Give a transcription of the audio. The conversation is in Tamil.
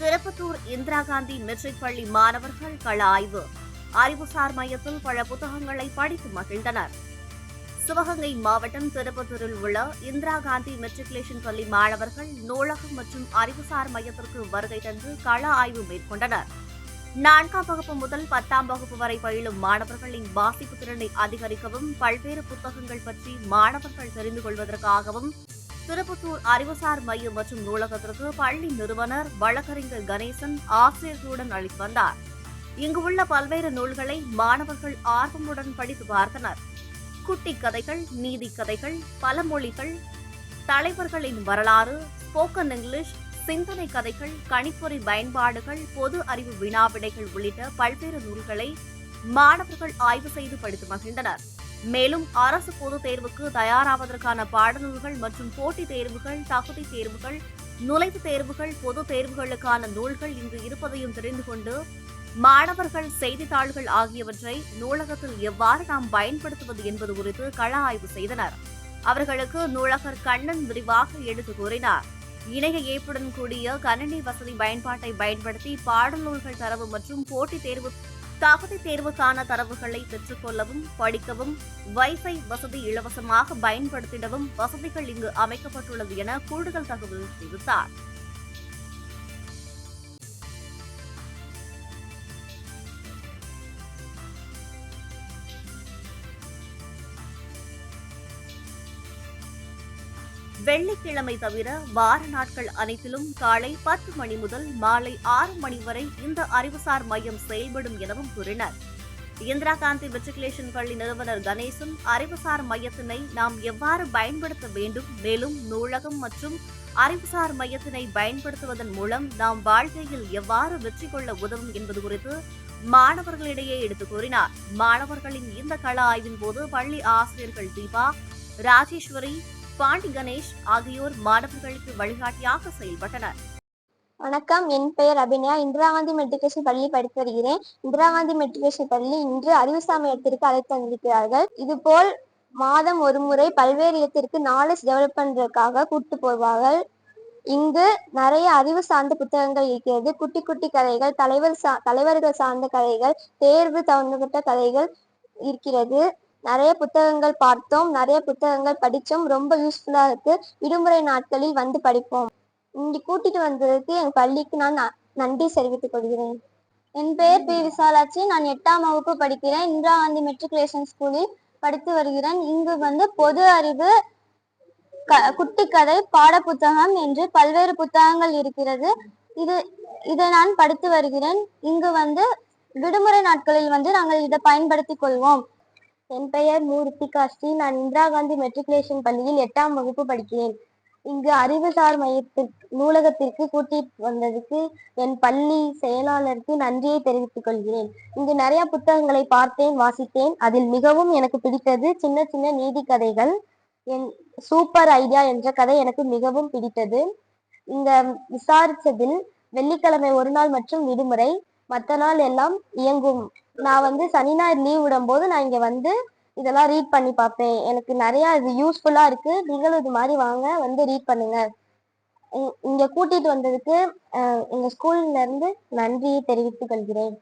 திருப்பத்தூர் இந்திரா காந்தி மெட்ரிக் பள்ளி மாணவர்கள் கள ஆய்வு. அறிவுசார் மையத்தில் பல புத்தகங்களை படித்து மகிழ்ந்தனர். சிவகங்கை மாவட்டம் திருப்பத்தூரில் உள்ள இந்திரா காந்தி மெட்ரிகுலேஷன் பள்ளி மாணவர்கள் நூலகம் மற்றும் அறிவுசார் மையத்திற்கு வருகை தந்து கள ஆய்வு மேற்கொண்டனர். நான்காம் வகுப்பு முதல் பத்தாம் வகுப்பு வரை பயிலும் மாணவர்களின் வாசிப்பு திறனை அதிகரிக்கவும் பல்வேறு புத்தகங்கள் பற்றி மாணவர்கள் தெரிந்து கொள்வதற்காகவும் திருப்பத்தூர் அறிவுசார் மையம் மற்றும் நூலகத்திற்கு பள்ளி நிறுவனர் வழக்கறிஞர் கணேசன் ஆசிரியர்களுடன் அளித்து வந்தார். இங்கு உள்ள பல்வேறு நூல்களை மாணவர்கள் ஆர்வமுடன் படித்து பார்த்தனர். குட்டி கதைகள் நீதி கதைகள் பல மொழிகள் தலைவர்களின் வரலாறு ஸ்போக்கன் இங்கிலீஷ் சிந்தனை கதைகள் கணிப்பொறி பயன்பாடுகள் பொது அறிவு வினாவிடைகள் உள்ளிட்ட பல்வேறு நூல்களை மாணவர்கள் ஆய்வு செய்து படித்து மகிழ்ந்தனர். மேலும் அரசு பொதுத் தேர்வுக்கு தயாராவதற்கான பாடநூல்கள் மற்றும் போட்டித் தேர்வுகள் தகுதி தேர்வுகள் நுழைவுத் தேர்வுகள் பொதுத் தேர்வுகளுக்கான நூல்கள் இங்கு இருப்பதையும் தெரிந்து கொண்டு மாணவர்கள் செய்தித்தாள்கள் ஆகியவற்றை நூலகத்தில் எவ்வாறு நாம் பயன்படுத்துவது என்பது குறித்து கள ஆய்வு செய்தனர். அவர்களுக்கு நூலகர் கண்ணன் விரிவாக எடுத்து கூறினார். இணைய ஏப்புடன் கூடிய கணினி வசதி பயன்பாட்டை பயன்படுத்தி பாடநூல்கள் தரவு மற்றும் போட்டித் தேர்வு தகுதி தேர்வுக்கான தரவுகளை பெற்றுக்கொள்ளவும் படிக்கவும் வைஃபை வசதி இலவசமாக பயன்படுத்திடவும் வசதிகள் இங்கு அமைக்கப்பட்டுள்ளது என கூடுதல் தகவல் தெரிவித்தார். வெள்ளிக்கிழமை தவிர வார நாட்கள் அனைத்திலும் காலை பத்து மணி முதல் மாலை ஆறு மணி வரை இந்த அறிவுசார் மையம் செயல்படும் எனவும் கூறினர். இந்திரா காந்தி மெட்ரிகுலேஷன் பள்ளி நிறுவனர் கணேசன் அறிவுசார் மையத்தினை நாம் எவ்வாறு பயன்படுத்த வேண்டும்? மேலும் நூலகம் மற்றும் அறிவுசார் மையத்தினை பயன்படுத்துவதன் மூலம் நாம் வாழ்க்கையில் எவ்வாறு வெற்றி கொள்ள உதவும் என்பது குறித்து மாணவர்களிடையே எடுத்துக் கூறினார். மாணவர்களின் இந்த கள ஆய்வின் போது பள்ளி ஆசிரியர்கள் தீபா ராஜேஸ்வரி பாண்டி கணேஷ் ஆகியோர் மாணவர்களுக்கு வழிகாட்டியாக செயல்பட்டனர். வணக்கம் என் பெயர் அபிநயா. இந்திரா காந்தி மெட்ரிகுலேஷன் பள்ளி படித்து வருகிறேன். இந்திரா காந்தி மெட்ரிகுலேஷன் பள்ளி இன்று அறிவுசாமி இடத்திற்கு அழைத்து வந்திருக்கிறார்கள். இதுபோல் மாதம் ஒரு முறை பல்வேறு இடத்திற்கு நாலேஜ் டெவலப் பண்றதுக்காக கூட்டு போவார்கள். இங்கு நிறைய அறிவு சார்ந்த புத்தகங்கள் இருக்கிறது. குட்டி குட்டி கதைகள் தலைவர் சா தலைவர்கள் சார்ந்த கதைகள் தேர்வு தகுந்தப்பட்ட கதைகள் இருக்கிறது. நிறைய புத்தகங்கள் பார்த்தோம் நிறைய புத்தகங்கள் படித்தோம் ரொம்ப யூஸ்ஃபுல்லாக இருக்கு. விடுமுறை நாட்களில் வந்து படிப்போம். இங்கே கூட்டிட்டு வந்ததுக்கு என் பள்ளிக்கு நான் ந- நன்றி தெரிவித்துக் கொள்கிறேன். என் பெயர் பி. விசாலாட்சி. நான் எட்டாம் வகுப்பு படிக்கிறேன். இந்திரா காந்தி மெட்ரிகுலேஷன் ஸ்கூலில் படித்து வருகிறேன். இங்கு வந்து பொது அறிவு க குட்டி கதை பாட புத்தகம் என்று பல்வேறு புத்தகங்கள் இருக்கிறது. இது இதை நான் படித்து வருகிறேன். இங்கு வந்து விடுமுறை நாட்களில் வந்து நாங்கள் இதை பயன்படுத்திக் கொள்வோம். என் பெயர் மு ரித்திகா ஸ்ரீ நான் இந்திரா காந்தி மெட்ரிகுலேஷன் பள்ளியில் எட்டாம் வகுப்பு படிக்கிறேன். இங்கு அறிவுசார் மையத்திற்கு நூலகத்திற்கு கூட்டிட்டு வந்ததுக்கு என் பள்ளி செயலாளருக்கு நன்றியை தெரிவித்துக் கொள்கிறேன். இங்கு நிறைய புத்தகங்களை பார்த்தேன் வாசித்தேன். அதில் மிகவும் எனக்கு பிடித்தது சின்ன சின்ன நீதி கதைகள். என் சூப்பர் ஐடியா என்ற கதை எனக்கு மிகவும் பிடித்தது. இங்க விசாரிச்சதில் வெள்ளிக்கிழமை ஒரு நாள் மற்றும் விடுமுறை. மற்ற நாள் எல்லாம் இயங்கும். நான் வந்து சனி ஞாயிறு லீவ் விடும்போது நான் இங்க வந்து இதெல்லாம் ரீட் பண்ணி பார்ப்பேன். எனக்கு நிறைய இது யூஸ்ஃபுல்லா இருக்கு. நீங்களும் இது மாதிரி வாங்க வந்து ரீட் பண்ணுங்க. இங்க கூட்டிட்டு வந்ததுக்கு அஹ், எங்க ஸ்கூல்ல இருந்து நன்றியை தெரிவித்துக் கொள்கிறேன்.